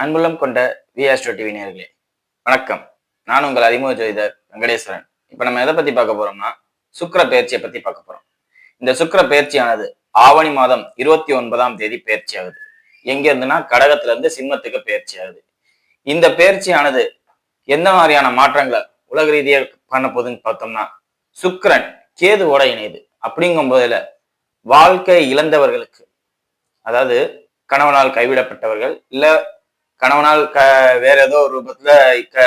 அன்புள்ளம் கொண்ட விஆஸ்டோ டிவி நேர்களே வணக்கம். நான் உங்கள் அறிமுக ஜோதிடர் வெங்கடேஸ்வரன். இப்போ நம்ம எதை பத்தி பார்க்க போறோம்னா சுக்கிர பயிற்சியை பத்தி பார்க்க போறோம். இந்த சுக்கிர பயிற்சியானது ஆவணி மாதம் இருபத்தி ஒன்பதாம் தேதி பயிற்சி ஆகுது. எங்க இருந்துன்னா கடகத்துல இருந்து சிம்மத்துக்கு பயிற்சி ஆகுது. இந்த பயிற்சியானது எந்த மாதிரியான மாற்றங்களை உலக ரீதியாக பண்ண போகுதுன்னு பார்த்தோம்னா சுக்கிரன் கேதுவோட இணையுது. அப்படிங்கும் போதில் வாழ்க்கை இழந்தவர்களுக்கு அதாவது கணவனால் கைவிடப்பட்டவர்கள் இல்ல கணவனால் க வேற ஏதோ ஒரு ரூபத்துல க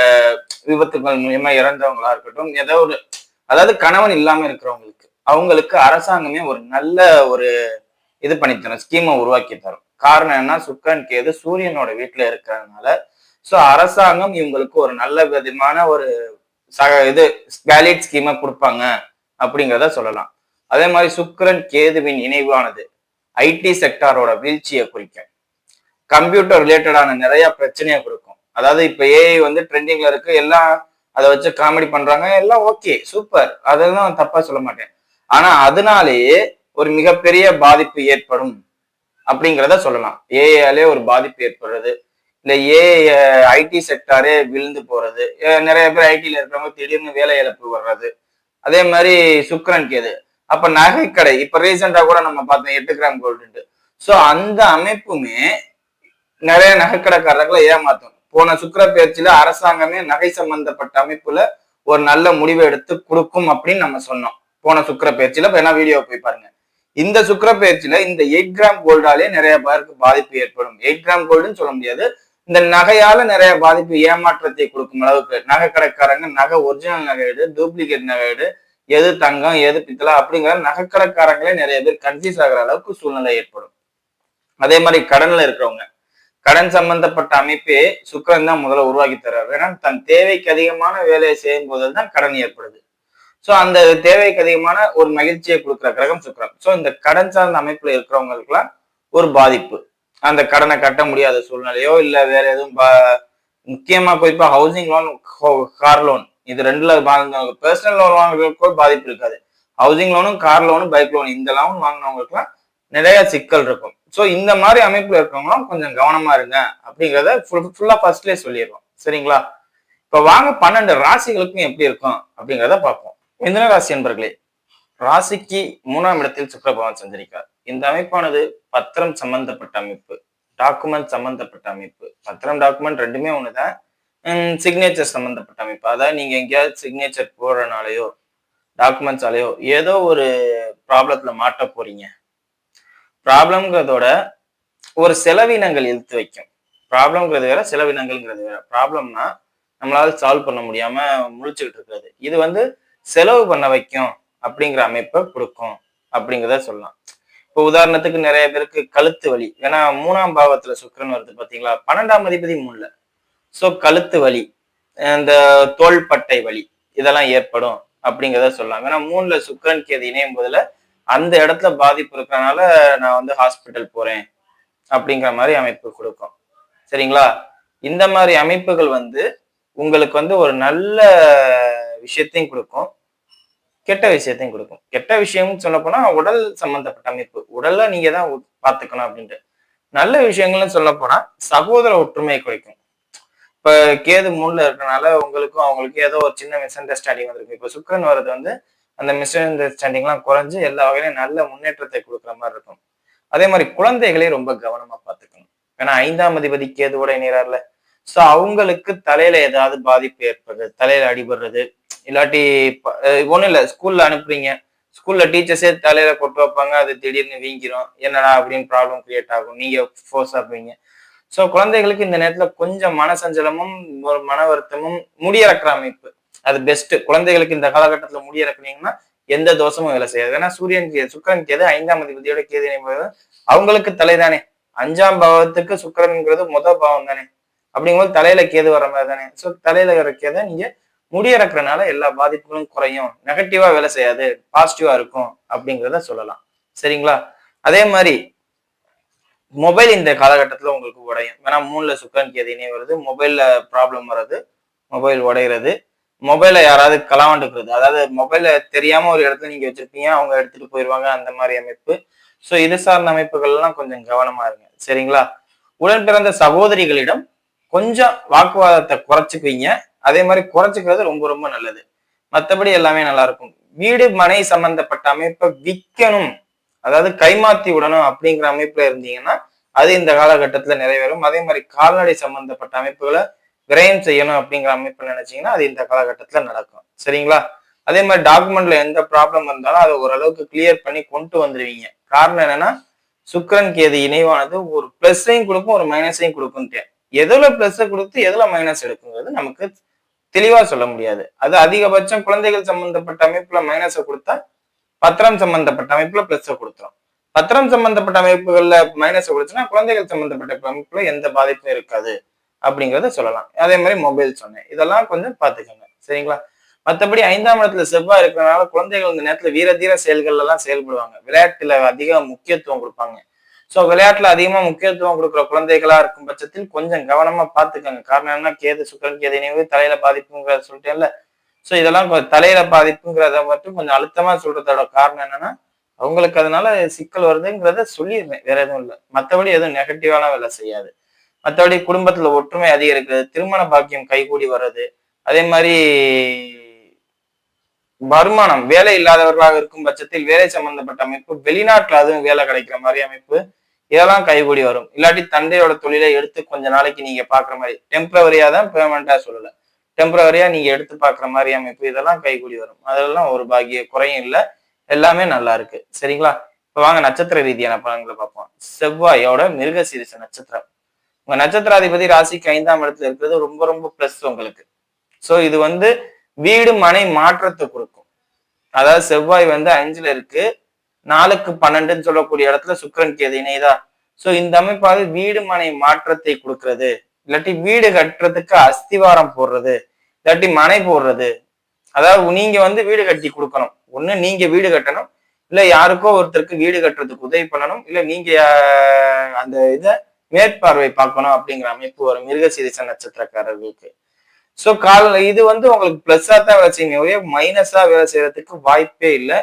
விபத்துகள் மூலியமா இறந்தவங்களா இருக்கட்டும் ஏதோ ஒரு அதாவது கணவன் இல்லாம இருக்கிறவங்களுக்கு அவங்களுக்கு அரசாங்கமே ஒரு நல்ல ஒரு இது பண்ணி தரும் ஸ்கீமை உருவாக்கி தரும். காரணம் என்ன சுக்கன் கேது சூரியனோட வீட்டுல இருக்கிறதுனால சோ அரசாங்கம் இவங்களுக்கு ஒரு நல்ல விதமான ஒரு சக இது வேலிட் ஸ்கீமை கொடுப்பாங்க அப்படிங்கிறத சொல்லலாம். அதே மாதிரி சுக்கரன் கேதுவின் இணைவானது ஐடி செக்டாரோட வீழ்ச்சியை குறிக்கும் கம்ப்யூட்டர் ரிலேட்டடான நிறைய பிரச்சனையை கொடுக்கும். அதாவது இப்ப ஏஐ வந்து ட்ரெண்டிங்ல இருக்கு எல்லாம் அதை வச்சு காமெடி பண்றாங்க எல்லாம் ஓகே சூப்பர் அதெல்லாம் தப்பா சொல்ல மாட்டேன். ஆனா அதனாலேயே ஒரு மிகப்பெரிய பாதிப்பு ஏற்படும் அப்படிங்கிறத சொல்லலாம். ஏஐயாலே ஒரு பாதிப்பு ஏற்படுறது. இல்ல ஏஐ ஐடி செக்டாரே விழுந்து போறது. நிறைய பேர் ஐடியில இருக்கிறவங்க திடீர்னு வேலை இழப்பு வர்றது. அதே மாதிரி சுக்கரன் கேது. அப்ப நகைக்கடை இப்ப ரீசெண்டா கூட நம்ம பார்த்தோம் எட்டு கிராம் கோல்டு ஸோ அந்த அமைப்புமே நிறைய நகைக்கடைக்காரர்களை ஏமாத்தும் போன சுக்கர பயிற்சியில அரசாங்கமே நகை சம்பந்தப்பட்ட அமைப்புல ஒரு நல்ல முடிவை எடுத்து கொடுக்கும் அப்படின்னு நம்ம சொன்னோம். போன சுக்கர பயிற்சியில வேணா வீடியோ போய் பாருங்க. இந்த சுக்கர பயிற்சியில இந்த எயிட் கிராம் கோல்டாலே நிறைய பேருக்கு பாதிப்பு ஏற்படும். எயிட் கிராம் கோல்டுன்னு சொல்ல முடியாது. இந்த நகையால நிறைய பாதிப்பு ஏமாற்றத்தை கொடுக்கும் அளவுக்கு. நகை கடைக்காரங்க நகை ஒரிஜினல் நகை எடு டூப்ளிகேட் நகை எடு எது தங்கம் எது பித்தளை அப்படிங்கிற நகைக்கடைக்காரங்களே நிறைய பேர் கன்ஃபியூஸ் ஆகுற அளவுக்கு சூழ்நிலை ஏற்படும். அதே மாதிரி கடன்ல இருக்கிறவங்க. கடன் சம்பந்தப்பட்ட அமைப்பே சுக்கரன் தான் முதல்ல உருவாக்கி தர்றாரு. ஏன்னா தன் தேவைக்கு அதிகமான வேலையை செய்யும் போது தான் கடன் ஏற்படுது. ஸோ அந்த தேவைக்கு அதிகமான ஒரு மகிழ்ச்சியை கொடுக்குற கிரகம் சுக்கரன். ஸோ இந்த கடன் சார்ந்த அமைப்புல இருக்கிறவங்களுக்குலாம் ஒரு பாதிப்பு. அந்த கடனை கட்ட முடியாத சூழ்நிலையோ இல்லை வேற எதுவும் பா- முக்கியமா குறிப்பா ஹவுசிங் லோன் கார் லோன் இது ரெண்டுல வாழ்ந்தவங்க பர்சனல் லோன் வாங்குறவங்களுக்கு பாதிப்பு இருக்காது. ஹவுசிங் லோனும் கார் லோனும் பைக் லோன் இந்த லோன் வாங்கினவங்களுக்குலாம் நிறைய சிக்கல் இருக்கும். ஸோ இந்த மாதிரி அமைப்பில் இருக்கவங்களும் கொஞ்சம் கவனமா இருங்க அப்படிங்கிறத ஃபுல் ஃபுல்லாக ஃபர்ஸ்ட்லேயே சொல்லிடுவோம் சரிங்களா? இப்போ வாங்க பன்னெண்டு ராசிகளுக்கும் எப்படி இருக்கும் அப்படிங்கிறத பார்ப்போம். மிதன ராசி என்பர்களே ராசிக்கு மூணாம் இடத்தில் சுக்கரபவன் சஞ்சரிக்கார். இந்த அமைப்பானது பத்திரம் சம்பந்தப்பட்ட அமைப்பு டாக்குமெண்ட் சம்பந்தப்பட்ட அமைப்பு. பத்திரம் டாக்குமெண்ட் ரெண்டுமே ஒண்ணுதான். சிக்னேச்சர் சம்பந்தப்பட்ட அமைப்பு. அதாவது நீங்க எங்கேயாவது சிக்னேச்சர் போடுறனாலயோ டாக்குமெண்ட்ஸாலேயோ ஏதோ ஒரு ப்ராப்ளத்துல மாட்ட போறீங்க. ப்ராப்ளம்ங்கிறதோட ஒரு செலவினங்கள் இழுத்து வைக்கும். ப்ராப்ளம்ங்கிறது வேற செலவினங்கள்ங்கிறது வேற ப்ராப்ளம்னா நம்மளால சால்வ் பண்ண முடியாம முழிச்சுக்கிட்டு இருக்கிறது. இது வந்து செலவு பண்ண வைக்கும் அப்படிங்கிற அமைப்பை கொடுக்கும் அப்படிங்கிறத சொல்லலாம். இப்போ உதாரணத்துக்கு நிறைய பேருக்கு கழுத்து வலி. ஏன்னா மூணாம் பாவத்துல சுக்கிரன் வருது பாத்தீங்களா பன்னெண்டாம் அதிபதி மூணுல. ஸோ கழுத்து வலி இந்த தோள்பட்டை வலி இதெல்லாம் ஏற்படும் அப்படிங்கிறத சொல்லலாம். ஏன்னா மூணுல சுக்கிரன் கேது இணையும் போதுல அந்த இடத்துல பாதிப்பு இருக்கிறனால நான் வந்து ஹாஸ்பிட்டல் போறேன் அப்படிங்கிற மாதிரி அமைப்பு கொடுக்கும். சரிங்களா? இந்த மாதிரி அமைப்புகள் வந்து உங்களுக்கு வந்து ஒரு நல்ல விஷயத்தையும் கொடுக்கும். கெட்ட விஷயத்தையும் கொடுக்கும். கெட்ட விஷயம்னு சொல்ல போனா உடல் சம்பந்தப்பட்ட அமைப்பு. உடல்ல நீங்க தான் பாத்துக்கணும் அப்படின்ட்டு. நல்ல விஷயங்கள்னு சொல்ல போனா சகோதர ஒற்றுமையை குறைக்கும். இப்ப கேது மூணுல இருக்கனால உங்களுக்கும் அவங்களுக்கும் ஏதோ ஒரு சின்ன மிஸ் அண்டர்ஸ்டாண்டிங் வந்திருக்கு இப்ப சுக்கரன் வர்றது வந்து அந்த மிஸ் அண்டர்ஸ்டாண்டிங்லாம் குறைஞ்சு எல்லா வகையிலும் நல்ல முன்னேற்றத்தை கொடுக்குற மாதிரி இருக்கும். அதே மாதிரி குழந்தைகளே ரொம்ப கவனமா பார்த்துக்கணும். ஏன்னா ஐந்தாம் அதிபதி கேதுவோட இணையறாருல. ஸோ அவங்களுக்கு தலையில ஏதாவது பாதிப்பு ஏற்படுறது தலையில அடிபடுறது இல்லாட்டி ஒன்றும் இல்லை ஸ்கூல்ல அனுப்புறீங்க. ஸ்கூல்ல டீச்சர்ஸே தலையில கொட்டு வைப்பாங்க அது திடீர்னு வீங்கிரும். என்னடா அப்படின்னு ப்ராப்ளம் கிரியேட் ஆகும். நீங்க ஃபோர்ஸ் ஆப்பீங்க ஸோ குழந்தைகளுக்கு இந்த நேரத்துல கொஞ்சம் மனசஞ்சலமும் ஒரு மன வருத்தமும் முடியறக்கிற அமைப்பு. அது பெஸ்ட் குழந்தைகளுக்கு இந்த காலகட்டத்துல முடியறக்குனீங்கன்னா எந்த தோஷமும் வேலை செய்யாது. ஏன்னா சூரியன் கே- கேது ஐந்தாம் அதிபதியோட கேது இணைவது அவங்களுக்கு தலைதானே. அஞ்சாம் பாவத்துக்கு சுக்கிரன்ங்கிறது முத பாவம் தானே. அப்படிங்கும்போது தலையில கேது வர மாதிரி தானே. ஸோ தலையில வர கேதை நீங்க முடியறக்குறனால எல்லா பாதிப்புகளும் குறையும். நெகட்டிவா வேலை செய்யாது. பாசிட்டிவா இருக்கும் அப்படிங்கிறத சொல்லலாம். சரிங்களா? அதே மாதிரி மொபைல் இந்த காலகட்டத்தில் உங்களுக்கு உடையும். ஏன்னா மூணுல சுக்கரன் கேது இணை வருது மொபைல்ல ப்ராப்ளம் வர்றது மொபைல் உடையிறது. மொபைலை யாராவது களவாண்டுக்கிறது அதாவது மொபைலை தெரியாம ஒரு இடத்துல நீங்க வச்சிருப்பீங்க அவங்க எடுத்துட்டு போயிடுவாங்க அந்த மாதிரி அமைப்பு. ஸோ இது சார்ந்த அமைப்புகள்லாம் கொஞ்சம் கவனமா இருங்க. சரிங்களா? உடன் பிறந்த சகோதரிகளிடம் கொஞ்சம் வாக்குவாதத்தை குறைச்சிக்குவீங்க. அதே மாதிரி குறைச்சிக்கிறது ரொம்ப ரொம்ப நல்லது. மற்றபடி எல்லாமே நல்லா இருக்கும். வீடு மனை சம்பந்தப்பட்ட அமைப்பை விற்கணும். அதாவது கைமாத்தி விடணும் அப்படிங்கிற அமைப்புல இருந்தீங்கன்னா அது இந்த காலகட்டத்துல நிறைவேறும். அதே மாதிரி கால்நடை சம்பந்தப்பட்ட அமைப்புகளை விரயம் செய்யணும் அப்படிங்கிற அமைப்பு நினைச்சீங்கன்னா அது இந்த காலகட்டத்தில் நடக்கும். சரிங்களா? அதே மாதிரி டாக்குமெண்ட்ல எந்த ப்ராப்ளம் இருந்தாலும் அதை ஓரளவுக்கு கிளியர் பண்ணி கொண்டு வந்துடுவீங்க காரணம் என்னன்னா சுக்கரன் கேது இணைவானது ஒரு பிளஸ்ஸையும் கொடுக்கும் ஒரு மைனஸையும் கொடுக்கும் எதுல பிளஸ் கொடுத்து எதுல மைனஸ் எடுக்குங்கிறது நமக்கு தெளிவா சொல்ல முடியாது. அது அதிகபட்சம் குழந்தைகள் சம்பந்தப்பட்ட அமைப்புல மைனஸை கொடுத்தா பத்திரம் சம்பந்தப்பட்ட அமைப்புல பிளஸ் கொடுத்துரும். பத்திரம் சம்பந்தப்பட்ட அமைப்புகள்ல மைனஸ் கொடுத்துன்னா குழந்தைகள் சம்பந்தப்பட்ட அமைப்புல எந்த பாதிப்பும் இருக்காது. அப்படிங்கிறத சொல்லலாம். அதே மாதிரி மொபைல் சொன்னேன். இதெல்லாம் கொஞ்சம் பார்த்துக்கோங்க. சரிங்களா? மற்றபடி ஐந்தாம் இடத்துல செவ்வாய் இருக்கிறனால குழந்தைகள் இந்த நேரத்தில் வீரதீர செயல்கள் எல்லாம் செயல்படுவாங்க. விளையாட்டுல அதிக முக்கியத்துவம் கொடுப்பாங்க. ஸோ விளையாட்டுல அதிகமா முக்கியத்துவம் கொடுக்குற குழந்தைகளா இருக்கும் பட்சத்தில் கொஞ்சம் கவனமா பார்த்துக்கோங்க. காரணம் என்ன கேது சுக்கரன் கேது இணைவு தலையில பாதிப்புங்கிறத சொல்லிட்டேன்ல. ஸோ இதெல்லாம் தலையில பாதிப்புங்கிறத மட்டும் கொஞ்சம் அழுத்தமா சொல்றதோட காரணம் என்னன்னா அவங்களுக்கு அதனால சிக்கல் வருதுங்கிறத சொல்லிடுறேன் வேற எதுவும் இல்லை. மற்றபடி எதுவும் நெகட்டிவான வேலை செய்யாது. மற்றபடி குடும்பத்துல ஒற்றுமை அதிகரிக்கிறது திருமண பாக்கியம் கைகூடி வர்றது. அதே மாதிரி வருமானம் வேலை இல்லாதவர்களாக இருக்கும் பட்சத்தில் வேலை சம்பந்தப்பட்ட அமைப்பு வெளிநாட்டுல அதுவும் வேலை கிடைக்கிற மாதிரி அமைப்பு இதெல்லாம் கைகூடி வரும். இல்லாட்டி தந்தையோட தொழிலை எடுத்து கொஞ்ச நாளைக்கு நீங்க பாக்குற மாதிரி டெம்பரவரியா தான் பேமெண்டா சொல்லல. டெம்பரவரியா நீங்க எடுத்து பாக்குற மாதிரி அமைப்பு இதெல்லாம் கைகூடி வரும். அதெல்லாம் ஒரு பாகிய குறையும் இல்லை. எல்லாமே நல்லா இருக்கு. சரிங்களா? இப்ப வாங்க நட்சத்திர ரீதியான பலன்களை பார்ப்போம். செவ்வாயோட மிருகசீரிச நட்சத்திரம். உங்க நட்சத்திராதிபதி ராசிக்கு ஐந்தாம் இடத்துல இருக்கிறது ரொம்ப ரொம்ப பிளஸ் உங்களுக்கு. சோ இது வந்து வீடு மனை மாற்றத்தை கொடுக்கும். அதாவது செவ்வாய் வந்து அஞ்சுல இருக்கு. நாலுக்கு பன்னெண்டுன்னு சொல்லக்கூடிய இடத்துல சுக்கரன் கேது இணைதா சோ இந்த அமைப்பாவது வீடு மனை மாற்றத்தை கொடுக்கறது. இல்லாட்டி வீடு கட்டுறதுக்கு அஸ்திவாரம் போடுறது. இல்லாட்டி மனை போடுறது. அதாவது நீங்க வந்து வீடு கட்டி கொடுக்கணும். ஒண்ணு நீங்க வீடு கட்டணும். இல்ல யாருக்கோ ஒருத்தருக்கு வீடு கட்டுறதுக்கு உதவி பண்ணணும். இல்ல நீங்க அந்த இதை மேற்பார்வை பார்க்கணும் அப்படிங்கிற அமைப்பு வரும் மிருகசீரிச நட்சத்திரக்காரர்களுக்கு. ஸோ கால இது வந்து உங்களுக்கு பிளஸ்ஸா தான் வேலை செய்யுங்க. ஒரே மைனஸா வேலை செய்யறதுக்கு வாய்ப்பே இல்லை.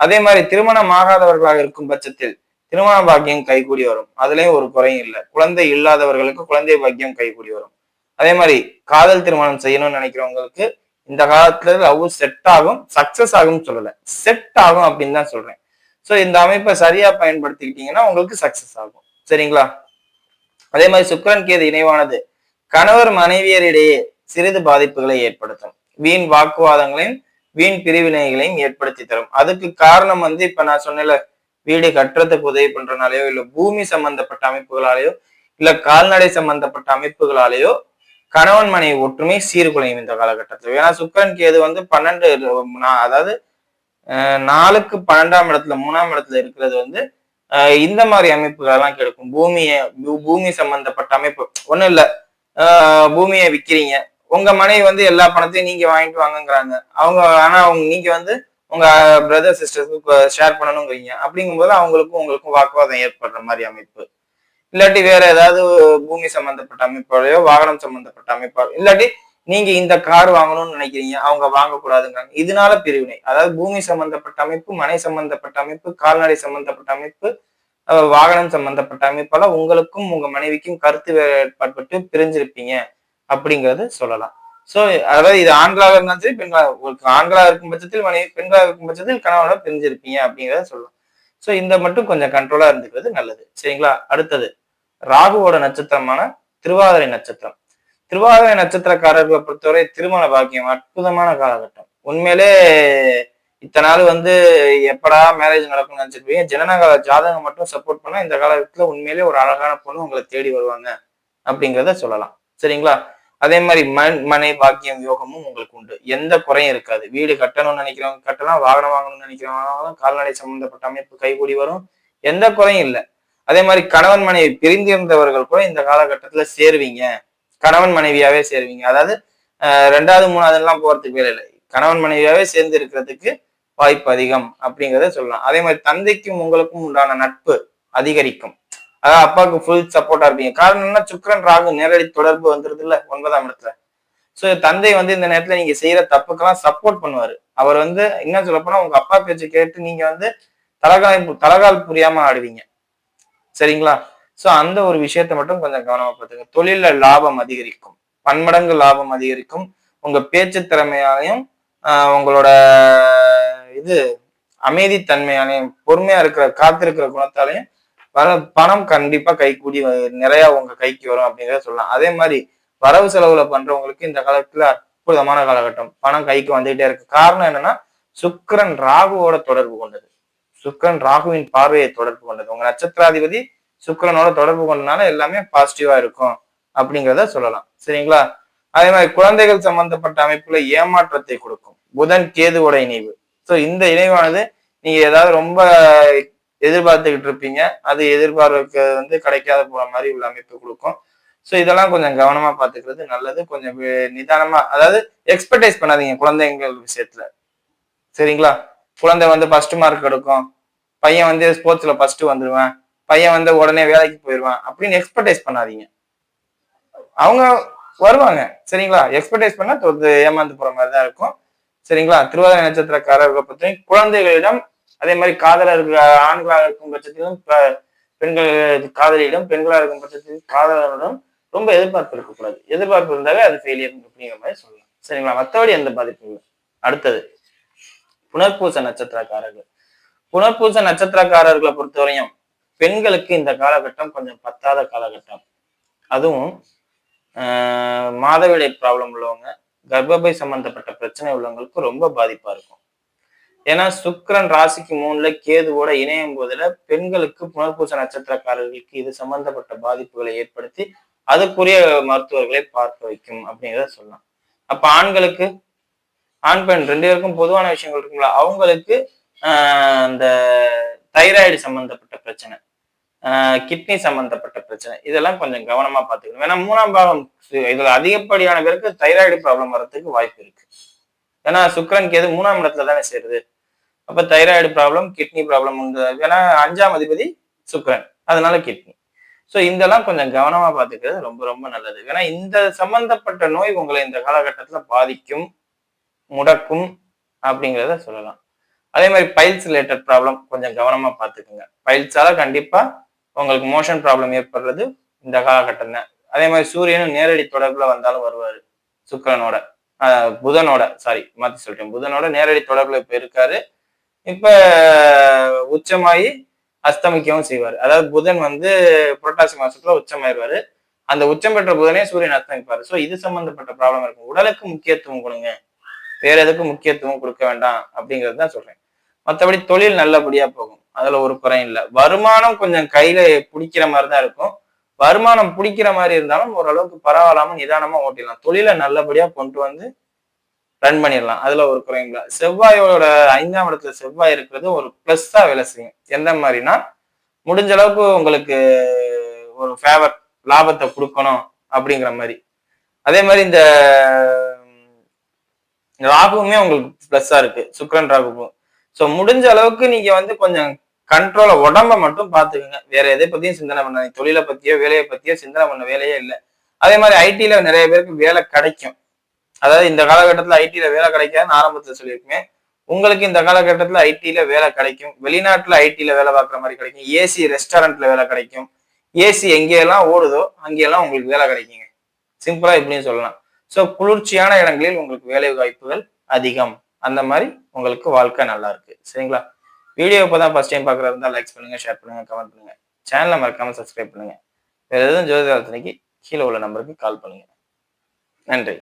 அதே மாதிரி திருமணம் ஆகாதவர்களாக இருக்கும் பட்சத்தில் திருமண பாக்கியம் கைகூடி வரும். அதுலயும் ஒரு குறையும் இல்லை. குழந்தை இல்லாதவர்களுக்கு குழந்தை பாக்கியம் கைகூடி வரும். அதே மாதிரி காதல் திருமணம் செய்யணும்னு நினைக்கிறவங்களுக்கு இந்த காலத்துல லவ் செட் ஆகும் சக்சஸ் ஆகும் சொல்லல. செட் ஆகும் அப்படின்னு தான் சொல்றேன். ஸோ இந்த அமைப்பை சரியா பயன்படுத்திக்கிட்டீங்கன்னா உங்களுக்கு சக்சஸ் ஆகும். சரிங்களா? அதே மாதிரி சுக்கரன் கேது இணைவானது கணவர் மனைவியரிடையே சிறிது பாதிப்புகளை ஏற்படுத்தும். வீண் வாக்குவாதங்களையும் வீண் பிரிவினைகளையும் ஏற்படுத்தி தரும். அதுக்கு காரணம் வந்து இப்ப நான் சொன்னல வீடு கட்டுறதுக்கு உதவி பண்றனாலேயோ இல்ல பூமி சம்பந்தப்பட்ட அமைப்புகளாலேயோ இல்ல கால்நடை சம்பந்தப்பட்ட அமைப்புகளாலேயோ கணவன் மனைவி ஒற்றுமை சீர்குலையும் இந்த காலகட்டத்தில். ஏன்னா சுக்கரன் கேது வந்து பன்னெண்டு அதாவது நாலுக்கு பன்னெண்டாம் இடத்துல மூணாம் இடத்துல இருக்கிறது வந்து இந்த மாதிரி அமைப்புகள் எல்லாம் கிடைக்கும். பூமியை பூமி சம்பந்தப்பட்ட அமைப்பு ஒண்ணும் இல்ல. பூமியை விற்கிறீங்க உங்க மனைவி வந்து எல்லா பணத்தையும் நீங்க வாங்கிட்டு வாங்குங்கிறாங்க. அவங்க ஆனா அவங்க நீங்க வந்து உங்க பிரதர் சிஸ்டர்ஸ்க்கு ஷேர் பண்ணணுங்கிறீங்க. அப்படிங்கும்போது அவங்களுக்கும் உங்களுக்கும் வாக்குவாதம் ஏற்படுற மாதிரி அமைப்பு. இல்லாட்டி வேற ஏதாவது பூமி சம்பந்தப்பட்ட அமைப்பாளையோ வாகனம் சம்பந்தப்பட்ட அமைப்பாலோ இல்லாட்டி நீங்க இந்த கார் வாங்கணும்னு நினைக்கிறீங்க அவங்க வாங்கக்கூடாதுங்கிறாங்க. இதனால பிரிவினை. அதாவது பூமி சம்பந்தப்பட்ட அமைப்பு மனை சம்பந்தப்பட்ட அமைப்பு கால்நடை சம்பந்தப்பட்ட அமைப்பு வாகனம் சம்பந்தப்பட்ட அமைப்பால உங்களுக்கும் உங்க மனைவிக்கும் கருத்து வேறுபாட்பட்டு பிரிஞ்சிருப்பீங்க அப்படிங்கறத சொல்லலாம். சோ அதாவது இது ஆண்களாக இருந்தாலும் சரி பெண்களாக உங்களுக்கு ஆண்களாக இருக்கும் பட்சத்தில் மனைவி பெண்களாக இருக்கும் பட்சத்தில் கணவனோட பிரிஞ்சிருப்பீங்க அப்படிங்கிறத சொல்லலாம். சோ இந்த மட்டும் கொஞ்சம் கண்ட்ரோலா இருந்துக்கிறது நல்லது. சரிங்களா? அடுத்தது ராகுவோட நட்சத்திரமான திருவாதிரை நட்சத்திரம். திருவாதிரை நட்சத்திரக்காரர்களை பொறுத்தவரை திருமண பாக்கியம் அற்புதமான காலகட்டம். உண்மையிலே இத்தனை நாள் வந்து எப்படா மேரேஜ் நடக்கும்னு நினைச்சிருப்பீங்க. ஜனநாயக ஜாதகம் மட்டும் சப்போர்ட் பண்ணா இந்த காலகட்டத்தில் உண்மையிலே ஒரு அழகான பொண்ணு உங்களை தேடி வருவாங்க அப்படிங்கிறத சொல்லலாம். சரிங்களா? அதே மாதிரி மண் மனை பாக்கியம் யோகமும் உங்களுக்கு உண்டு. எந்த குறையும் இருக்காது. வீடு கட்டணும்னு நினைக்கிறவங்க கட்டலாம் வாகனம் வாங்கணும்னு நினைக்கிறவங்களும் கால்நடை சம்பந்தப்பட்ட அமைப்பு கைகூடி வரும். எந்த குறையும் இல்லை. அதே மாதிரி கணவன் மனைவி பிரிந்திருந்தவர்கள் கூட இந்த காலகட்டத்தில் சேருவீங்க. கணவன் மனைவியாவே சேருவீங்க. அதாவது ரெண்டாவது மூணாவது எல்லாம் போறதுக்கு வேலை இல்லை. கணவன் மனைவியாவே சேர்ந்து இருக்கிறதுக்கு வாய்ப்பு அதிகம் அப்படிங்கிறத சொல்லலாம். அதே மாதிரி தந்தைக்கும் உங்களுக்கும் உண்டான நட்பு அதிகரிக்கும். அதாவது அப்பாவுக்கு ஃபுல் சப்போர்ட்டா இருப்பீங்க. காரணம் என்ன சுக்கரன் ராகு நேரடி தொடர்பு வந்துருது இல்ல ஒன்பதாம் இடத்துல. சோ தந்தை வந்து இந்த நேரத்துல நீங்க செய்யற தப்புக்கெல்லாம் சப்போர்ட் பண்ணுவாரு. அவர் வந்து என்ன சொல்ல போனா உங்க அப்பா பேச்சு கேட்டு நீங்க வந்து தலகால் தலகால் புரியாம ஆடுவீங்க. சரிங்களா? ஸோ அந்த ஒரு விஷயத்தை மட்டும் கொஞ்சம் கவனமா பார்த்துங்க தொழில லாபம் அதிகரிக்கும். பன்மடங்கு லாபம் அதிகரிக்கும். உங்க பேச்சு திறமையாலையும் ஆஹ் உங்களோட இது அமைதித்தன்மையாலையும் பொறுமையா இருக்கிற காத்திருக்கிற குணத்தாலையும் வர பணம் கண்டிப்பா கை கூடி நிறைய உங்க கைக்கு வரும் அப்படிங்கிறத சொல்லலாம். அதே மாதிரி வரவு செலவுல பண்றவங்களுக்கு இந்த காலத்துல அற்புதமான காலகட்டம். பணம் கைக்கு வந்துகிட்டே இருக்கு. காரணம் என்னன்னா சுக்கரன் ராகுவோட தொடர்பு கொண்டது. சுக்கரன் ராகுவின் பார்வையை தொடர்பு கொண்டது. உங்க நட்சத்திராதிபதி சுக்கரனோட தொடர்பு கொண்டனால எல்லாமே பாசிட்டிவா இருக்கும் அப்படிங்கிறத சொல்லலாம். சரிங்களா? அதே மாதிரி குழந்தைகள் சம்பந்தப்பட்ட அமைப்புல ஏமாற்றத்தை கொடுக்கும். புதன் கேதுவோட இணைவு. ஸோ இந்த இணைவானது நீங்க ஏதாவது ரொம்ப எதிர்பார்த்துக்கிட்டு இருப்பீங்க. அது எதிர்பார்க்க வந்து கிடைக்காத போற மாதிரி உள்ள அமைப்பு கொடுக்கும். ஸோ இதெல்லாம் கொஞ்சம் கவனமா பார்த்துக்கிறது நல்லது. கொஞ்சம் நிதானமா அதாவது எக்ஸ்பெக்டைஸ் பண்ணாதீங்க குழந்தைங்கள் விஷயத்துல. சரிங்களா? குழந்தை வந்து ஃபர்ஸ்ட் மார்க் எடுக்கும். பையன் வந்து ஸ்போர்ட்ஸ்ல ஃபர்ஸ்ட் வந்துடுவேன் பையன் வந்து உடனே வேலைக்கு போயிடுவான் அப்படின்னு எக்ஸ்பர்டைஸ் பண்ணாதீங்க. அவங்க வருவாங்க. சரிங்களா? எக்ஸ்பர்டைஸ் பண்ணா தொத்து ஏமாந்து போற மாதிரி தான் இருக்கும். சரிங்களா? திருவாதிரை நட்சத்திரக்காரர்களை பற்றியும் குழந்தைகளிடம் அதே மாதிரி காதலர்கள் ஆண்களாக இருக்கும் பட்சத்திலும் பெண்கள் காதலியிடம் பெண்களாக இருக்கும் பட்சத்தில் காதலரிடம் ரொம்ப எதிர்பார்ப்பு இருக்கக்கூடாது. எதிர்பார்ப்பு இருந்தாலே அது ஃபெயிலியர் அப்படிங்கிற மாதிரி சொல்லலாம். சரிங்களா? மற்றபடி எந்த பாதிப்பும் இல்லை. அடுத்தது புனர்பூச நட்சத்திரக்காரர்கள். புனர்பூச நட்சத்திரக்காரர்களை பொறுத்தவரையும் பெண்களுக்கு இந்த காலகட்டம் கொஞ்சம் பத்தாத காலகட்டம். அதுவும் மாதவிடை ப்ராப்ளம் உள்ளவங்க கர்ப்பப்பை சம்பந்தப்பட்ட பிரச்சனை உள்ளவங்களுக்கு ரொம்ப பாதிப்பா இருக்கும். ஏன்னா சுக்கரன் ராசிக்கு மூணுல கேதுவோட இணையும் போதுல பெண்களுக்கு புனர்பூச நட்சத்திரக்காரர்களுக்கு இது சம்பந்தப்பட்ட பாதிப்புகளை ஏற்படுத்தி அதுக்குரிய மருத்துவர்களை பார்க்க வைக்கும் அப்படிங்கிறத சொல்லலாம். அப்ப ஆண்களுக்கு ஆண் பெண் ரெண்டு பேருக்கும் பொதுவான விஷயங்கள் இருக்குங்களா? அவங்களுக்கு அந்த தைராய்டு சம்பந்தப்பட்ட பிரச்சனை கிட்னி சம்பந்தப்பட்ட பிரச்சனை இதெல்லாம் கொஞ்சம் கவனமா பார்த்துக்கணும். ஏன்னா மூணாம் பாகம் இதில் இதுல அதிகப்படியான பேருக்கு தைராய்டு ப்ராப்ளம் வர்றதுக்கு வாய்ப்பு இருக்கு. ஏன்னா சுக்கரன் கேது மூணாம் இடத்துல தானே சேருது. அப்ப தைராய்டு ப்ராப்ளம் கிட்னி ப்ராப்ளம் உண்டு. ஏன்னா அஞ்சாம் அதிபதி சுக்கரன். அதனால கிட்னி. ஸோ இதெல்லாம் கொஞ்சம் கவனமா பார்த்துக்கிறது ரொம்ப ரொம்ப நல்லது. ஏன்னா இந்த சம்பந்தப்பட்ட நோய் உங்களை இந்த காலகட்டத்துல பாதிக்கும் முடக்கும் அப்படிங்கிறத சொல்லலாம். அதே மாதிரி பைல்ஸ் ரிலேட்டட் ப்ராப்ளம் கொஞ்சம் கவனமாக பார்த்துக்குங்க. பைல்ஸால கண்டிப்பாக உங்களுக்கு மோஷன் ப்ராப்ளம் ஏற்படுறது இந்த காலகட்டம் தான் அதே மாதிரி சூரியனும் நேரடி தொடர்பில் வந்தாலும் வருவார். சுக்கரனோட புதனோட சாரி மாற்றி சொல்லிட்டேன் புதனோட நேரடி தொடர்பில் இப்போ இருக்காரு. இப்போ உச்சமாகி அஸ்தமிக்கவும் செய்வார். அதாவது புதன் வந்து புரட்டாசி மாசத்துல உச்சமாயிருவாரு. அந்த உச்சம் பெற்ற புதனே சூரியன் அஸ்தமிப்பாரு. ஸோ இது சம்பந்தப்பட்ட ப்ராப்ளம் இருக்கும். உடலுக்கு முக்கியத்துவம் கொடுங்க. வேற எதுக்கும் முக்கியத்துவம் கொடுக்க வேண்டாம் அப்படிங்கிறது தான் சொல்றேன். மற்றபடி தொழில் நல்லபடியா போகும். அதுல ஒரு குறையும் இல்லை. வருமானம் கொஞ்சம் கையில பிடிக்கிற மாதிரி தான் இருக்கும். வருமானம் பிடிக்கிற மாதிரி இருந்தாலும் ஓரளவுக்கு பரவாயில்லாம நிதானமா ஓட்டிடலாம். தொழிலை நல்லபடியா கொண்டு வந்து ரன் பண்ணிடலாம். அதுல ஒரு குறையும் இல்லை. செவ்வாயோட ஐந்தாம் இடத்துல செவ்வாய் இருக்கிறது ஒரு பிளஸ்ஸா வேலை செய்யும். எந்த மாதிரினா முடிஞ்ச அளவுக்கு உங்களுக்கு ஒரு ஃபேவர் லாபத்தை கொடுக்கணும் அப்படிங்கிற மாதிரி. அதே மாதிரி இந்த ராகுவுமே உங்களுக்கு பிளஸ்ஸா இருக்கு. சுக்ரன் ராகுவும் ஸோ முடிஞ்ச அளவுக்கு நீங்க வந்து கொஞ்சம் கண்ட்ரோல உடம்ப மட்டும் பாத்துக்கோங்க வேற எதை பத்தியும் சிந்தனை பண்ணாதீங்க. தொழிலை பத்தியோ வேலையை பத்தியோ சிந்தனை பண்ண வேலையே இல்லை. அதே மாதிரி ஐடியில் நிறைய பேருக்கு வேலை கிடைக்கும். அதாவது இந்த காலகட்டத்தில் ஐடியில் வேலை கிடைக்காதுன்னு ஆரம்பத்தில் சொல்லியிருக்கேன். உங்களுக்கு இந்த காலகட்டத்தில் ஐடியில் வேலை கிடைக்கும். வெளிநாட்டுல ஐடியில் வேலை பார்க்குற மாதிரி கிடைக்கும். ஏசி ரெஸ்டாரண்ட்ல வேலை கிடைக்கும். ஏசி எங்கேயெல்லாம் ஓடுதோ அங்கேயெல்லாம் உங்களுக்கு வேலை கிடைக்குங்க. சிம்பிளா இப்படின்னு சொல்லலாம். ஸோ குளிர்ச்சியான இடங்களில் உங்களுக்கு வேலை வாய்ப்புகள் அதிகம். அந்த மாதிரி உங்களுக்கு வாழ்க்கை நல்லா இருக்கு. சரிங்களா? வீடியோ இப்போ தான் ஃபர்ஸ்ட் டைம் பார்க்குறதா இருந்தால் லைக்ஸ் பண்ணுங்க ஷேர் பண்ணுங்க கமெண்ட் பண்ணுங்க. சேனலை மறக்காம சப்ஸ்கிரைப் பண்ணுங்க. வேறு எதுவும் ஜோதிட கீழே உள்ள நம்பருக்கு கால் பண்ணுங்க. நன்றி.